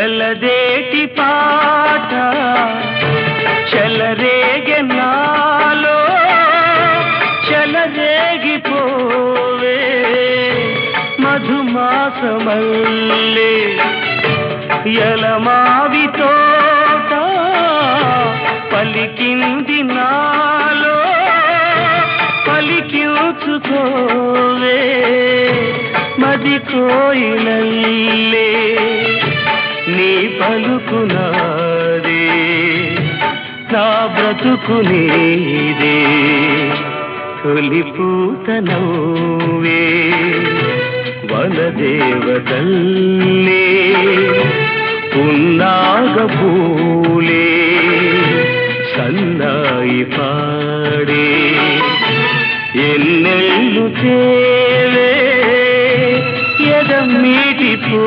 ఎలదేటి పాట చెలరేగె నాలో చెలరేగిపోవే మధుమాసమల్లే ఎలమావి తోట పలికింది నాలో పలికించుకోవే. మది కోయిలల్లే పలుకునాది నా బ్రతుకు నీదే తొలి పూతనవే వనదేవతల్లే ఉన్నాగ పూలే సన్నాయి పాడే ఎన్నెళ్ళు చేవే ఎదమ్మీటి పూ